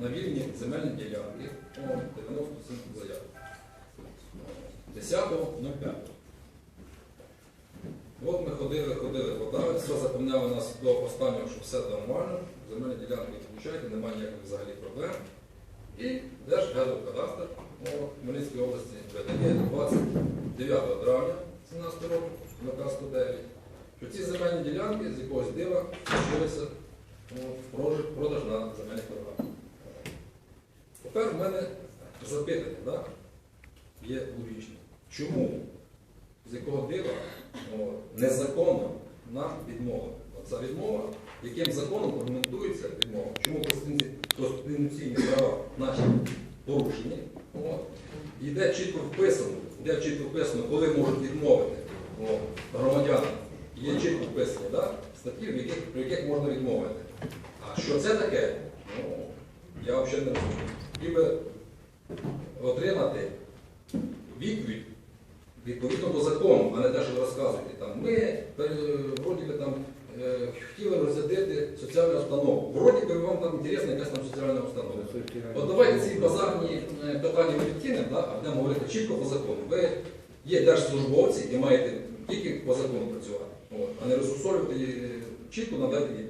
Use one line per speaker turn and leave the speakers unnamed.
на вільні земельні ділянки о, 97 заяв. 10.05. От ми ходили, ходили, подали, все запевняли нас до останнього, що все нормально, земельні ділянки відключайте, немає ніяких взагалі проблем. І Держгеокадастр у Хмельницькій області видає 29 травня 17 року, наказ 109, що ці земельні ділянки з якогось дива включилися в продаж, на земельних. Тепер в мене запитання, да? є логічне. Чому? З якого дива незаконно нам відмова? От Ця відмова, яким законом аргументується відмова? Чому конституційні- права наші порушені? От. Йде чітко вписано, йде чітко вписано, коли можуть відмовити от, громадянам. Є чітко вписані да? статті, про яких можна відмовити. А що це таке? Ну, я взагалі не розумію. Хотів би отримати відповідь відповідно до закону, а не те, що ви розказуєте. Там, ми е, вроді би там е, хотіли розглядати соціальну установу. Вроді би вам там інтересна якась там соціальна установа. От давайте ці базарні е, питання відкинемо, да, а будемо говорити чітко по закону. Ви є держслужбовці і маєте тільки по закону працювати, От, а не розсусолювати чітко надати відповідь.